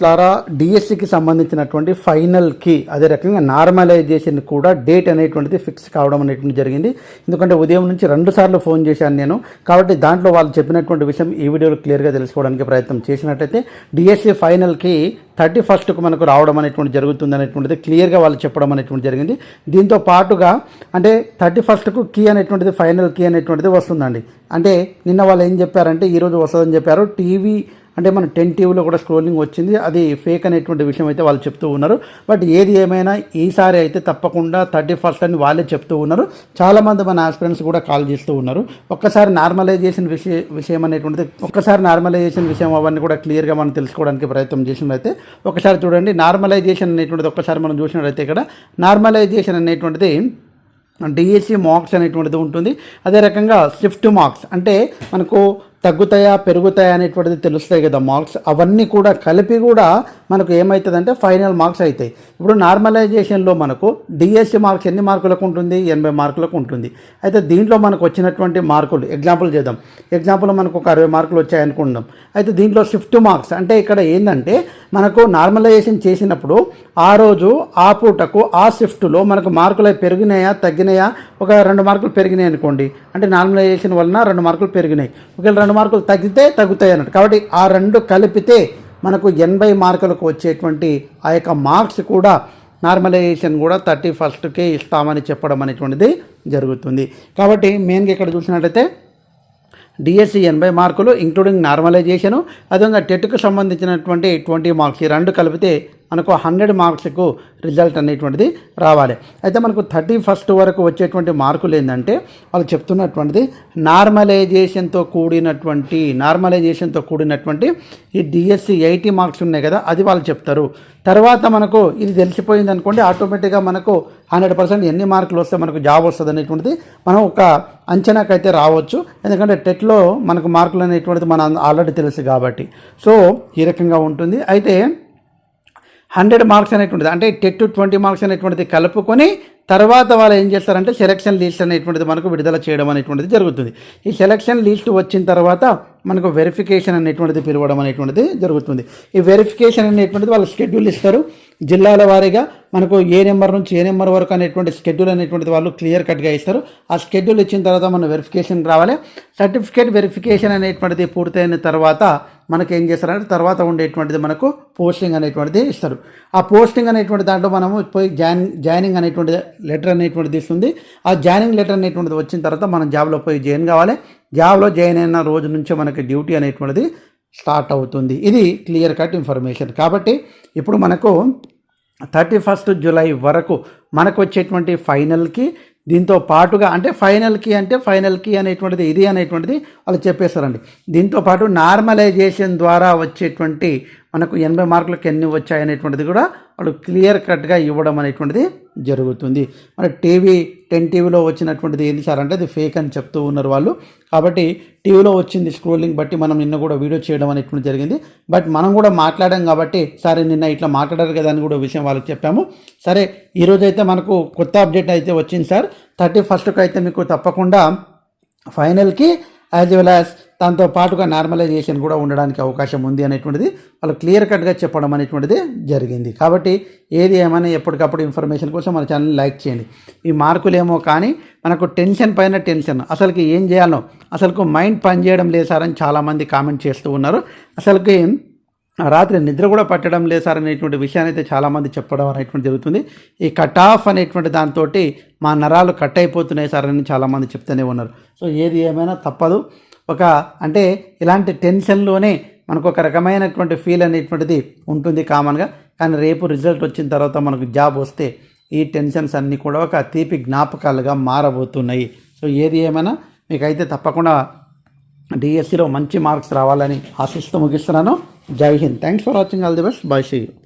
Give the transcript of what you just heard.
మిత్రులారా డిఎస్సికి సంబంధించినటువంటి ఫైనల్కి అదే రకంగా నార్మలైజేషన్ కూడా డేట్ అనేటువంటిది ఫిక్స్ కావడం అనేటువంటి జరిగింది. ఎందుకంటే ఉదయం నుంచి రెండు సార్లు ఫోన్ చేశాను నేను. కాబట్టి దాంట్లో వాళ్ళు చెప్పినటువంటి విషయం ఈ వీడియోలో క్లియర్గా తెలుసుకోవడానికి ప్రయత్నం చేసినట్టయితే డిఎస్సి ఫైనల్కి థర్టీ ఫస్ట్కు మనకు రావడం అనేటువంటి జరుగుతుంది అనేటువంటిది క్లియర్గా వాళ్ళు చెప్పడం అనేటువంటి జరిగింది. దీంతో పాటుగా అంటే థర్టీ ఫస్ట్కు కీ అనేటువంటిది ఫైనల్ కీ అనేటువంటిది వస్తుందండి. అంటే నిన్న వాళ్ళు ఏం చెప్పారంటే ఈరోజు వస్తుందని చెప్పారు. టీవీ అంటే మన టెన్ టీవీలో కూడా స్క్రోలింగ్ వచ్చింది. అది ఫేక్ అనేటువంటి విషయం అయితే వాళ్ళు చెప్తూ ఉన్నారు. బట్ ఏది ఏమైనా ఈసారి అయితే తప్పకుండా థర్టీ ఫస్ట్ అని వాళ్ళే చెప్తూ ఉన్నారు. చాలామంది మన ఆస్పిరెంట్స్ కూడా కాల్ చేస్తూ ఉన్నారు. ఒక్కసారి నార్మలైజేషన్ విషయ విషయం అనేటువంటిది ఒక్కసారి నార్మలైజేషన్ విషయం అవన్నీ కూడా క్లియర్గా మనం తెలుసుకోవడానికి ప్రయత్నం చేసినట్లయితే ఒకసారి చూడండి నార్మలైజేషన్ అనేటువంటిది ఒక్కసారి మనం చూసినట్లయితే ఇక్కడ నార్మలైజేషన్ అనేటువంటిది డిఎస్సి మార్క్స్ అనేటువంటిది ఉంటుంది. అదే రకంగా షిఫ్ట్ మార్క్స్ అంటే మనకు తగ్గుతాయా పెరుగుతాయా అనేటువంటిది తెలుస్తాయి కదా మార్క్స్. అవన్నీ కూడా కలిపి కూడా మనకు ఏమవుతుందంటే ఫైనల్ మార్క్స్ అవుతాయి ఇప్పుడు నార్మలైజేషన్లో మనకు డిఎస్సి మార్క్స్ ఎన్ని మార్కులకు ఉంటుంది? ఎనభై మార్కులకు ఉంటుంది. అయితే దీంట్లో మనకు వచ్చినటువంటి మార్కులు ఎగ్జాంపుల్ చేద్దాం. ఎగ్జాంపుల్ మనకు ఒక అరవై మార్కులు వచ్చాయనుకుందాం అయితే దీంట్లో షిఫ్ట్ మార్క్స్ అంటే ఇక్కడ ఏంటంటే మనకు నార్మలైజేషన్ చేసినప్పుడు ఆ రోజు ఆ పూటకు ఆ షిఫ్ట్లో మనకు మార్కులు పెరిగినాయా తగ్గినాయా? ఒక రెండు మార్కులు పెరిగినాయి అనుకోండి. అంటే నార్మలైజేషన్ వలన రెండు మార్కులు పెరిగినాయి. ఒకవేళ రెండు మార్కులు తగ్గితే తగ్గుతాయి అన్నట్టు. కాబట్టి ఆ రెండు కలిపితే మనకు ఎనభై మార్కులకు వచ్చేటువంటి ఆ యొక్క మార్క్స్ కూడా నార్మలైజేషన్ కూడా థర్టీ ఫస్ట్కే ఇస్తామని చెప్పడం అనేటువంటిది జరుగుతుంది. కాబట్టి మెయిన్గా ఇక్కడ చూసినట్లయితే డిఎస్సి ఎనభై మార్కులు ఇంక్లూడింగ్ నార్మలైజేషను అదేవిధంగా టెట్కు సంబంధించినటువంటి ట్వంటీ మార్క్స్ ఈ రెండు కలిపితే మనకు హండ్రెడ్ మార్క్స్కు రిజల్ట్ అనేటువంటిది రావాలి. అయితే మనకు థర్టీ ఫస్ట్ వరకు వచ్చేటువంటి మార్కులు ఏంటంటే వాళ్ళు చెప్తున్నటువంటిది నార్మలైజేషన్తో కూడినటువంటి నార్మలైజేషన్తో కూడినటువంటి ఈ డిఎస్సి ఎయిటీ మార్క్స్ ఉన్నాయి కదా అది వాళ్ళు చెప్తారు. తర్వాత మనకు ఇది తెలిసిపోయింది అనుకోండి ఆటోమేటిక్గా మనకు హండ్రెడ్ పర్సెంట్ ఎన్ని మార్కులు వస్తే మనకు జాబ్ వస్తుంది అనేటువంటిది మనం ఒక అంచనాకైతే రావచ్చు. ఎందుకంటే టెట్లో మనకు మార్కులు అనేటువంటిది మన ఆల్రెడీ తెలుసు కాబట్టి. సో ఈ రకంగా ఉంటుంది. అయితే హండ్రెడ్ మార్క్స్ అనేటువంటిది అంటే టెట్ ట్వంటీ మార్క్స్ అనేటువంటిది కలుపుకొని తర్వాత వాళ్ళు ఏం చేస్తారంటే సెలక్షన్ లిస్ట్ అనేటువంటిది మనకు విడుదల చేయడం అనేటువంటిది జరుగుతుంది. ఈ సెలక్షన్ లిస్ట్ వచ్చిన తర్వాత మనకు వెరిఫికేషన్ అనేటువంటిది పిలవడం అనేటువంటిది జరుగుతుంది. ఈ వెరిఫికేషన్ అనేటువంటిది వాళ్ళు షెడ్యూల్ ఇస్తారు. జిల్లాల వారీగా మనకు ఏ నెంబర్ నుంచి ఏ నెంబర్ వరకు అనేటువంటి షెడ్యూల్ అనేటువంటిది వాళ్ళు క్లియర్ కట్గా ఇస్తారు. ఆ షెడ్యూల్ ఇచ్చిన తర్వాత మనం వెరిఫికేషన్ రావాలి. సర్టిఫికేట్ వెరిఫికేషన్ అనేటువంటిది పూర్తయిన తర్వాత మనకి ఏం చేస్తారంటే తర్వాత ఉండేటువంటిది మనకు పోస్టింగ్ అనేటువంటిది ఇస్తారు. ఆ పోస్టింగ్ అనేటువంటి దాంట్లో మనము పోయి జాయిన్ జాయినింగ్ అనేటువంటి లెటర్ అనేటువంటిది ఇస్తుంది. ఆ జాయినింగ్ లెటర్ అనేటువంటిది వచ్చిన తర్వాత మనం జాబ్లో పోయి జాయిన్ కావాలి. జాబ్లో జాయిన్ అయిన రోజు నుంచే మనకి డ్యూటీ అనేటువంటిది స్టార్ట్ అవుతుంది. ఇది క్లియర్ కట్ ఇన్ఫర్మేషన్. కాబట్టి ఇప్పుడు మనకు థర్టీ ఫస్ట్ జూలై వరకు మనకు వచ్చేటువంటి ఫైనల్కి దీంతో పాటుగా అంటే ఫైనల్కి అంటే ఫైనల్కి అనేటువంటిది ఇది అనేటువంటిది వాళ్ళు చెప్పేస్తారండి దీంతో పాటు నార్మలైజేషన్ ద్వారా వచ్చేటువంటి మనకు ఎనభై మార్కులకు ఎన్ని వచ్చాయి అనేటువంటిది కూడా వాళ్ళు క్లియర్ కట్గా ఇవ్వడం అనేటువంటిది జరుగుతుంది. మన టీవీ టెన్ టీవీలో వచ్చినటువంటిది ఏంటి సార్ అంటే అది ఫేక్ అని చెప్తూ ఉన్నారు వాళ్ళు. కాబట్టి టీవీలో వచ్చింది స్క్రోలింగ్ బట్టి మనం నిన్న కూడా వీడియో చేయడం అనేటువంటి జరిగింది. బట్ మనం కూడా మాట్లాడాం కాబట్టి సరే నిన్న ఇట్లా మాట్లాడారు కదా అని కూడా విషయం వాళ్ళకి చెప్పాము. సరే ఈరోజు అయితే మనకు కొత్త అప్డేట్ అయితే వచ్చింది సార్. థర్టీ ఫస్ట్కి అయితే మీకు తప్పకుండా ఫైనల్కి యాజ్ వెల్ యాజ్ దాంతో పాటుగా నార్మలైజేషన్ కూడా ఉండడానికి అవకాశం ఉంది అనేటువంటిది వాళ్ళు క్లియర్ కట్గా చెప్పడం అనేటువంటిది జరిగింది. కాబట్టి ఏది ఏమైనా ఎప్పటికప్పుడు ఇన్ఫర్మేషన్ కోసం మన ఛానల్ని లైక్ చేయండి. ఈ మార్కులేమో కానీ మనకు టెన్షన్ పైన టెన్షన్. అసలుకి ఏం చేయాలో అసలుకు మైండ్ పనిచేయడం లేదు సార్ అని చాలామంది కామెంట్ చేస్తూ ఉన్నారు. అసలుకి రాత్రి నిద్ర కూడా పట్టడం లేదు సార్ అనేటువంటి విషయాన్ని అయితే చాలామంది చెప్పడం అనేటువంటి జరుగుతుంది. ఈ కట్ ఆఫ్ అనేటువంటి దాంతో మా నరాలు కట్ అయిపోతున్నాయి సార్ అని చాలామంది చెప్తూనే ఉన్నారు. సో ఏది ఏమైనా తప్పదు. ఒక అంటే ఇలాంటి టెన్షన్లోనే మనకు ఒక రకమైనటువంటి ఫీల్ అనేటువంటిది ఉంటుంది కామన్గా. కానీ రేపు రిజల్ట్ వచ్చిన తర్వాత మనకు జాబ్ వస్తే ఈ టెన్షన్స్ అన్నీ కూడా ఒక తీపి జ్ఞాపకాలుగా మారబోతున్నాయి. సో ఏది ఏమైనా మీకైతే తప్పకుండా డిఎస్సిలో మంచి మార్క్స్ రావాలని ఆశిస్తూ ముగిస్తున్నాను. Jai Hind. Thanks for watching. All the best. Bye. See you.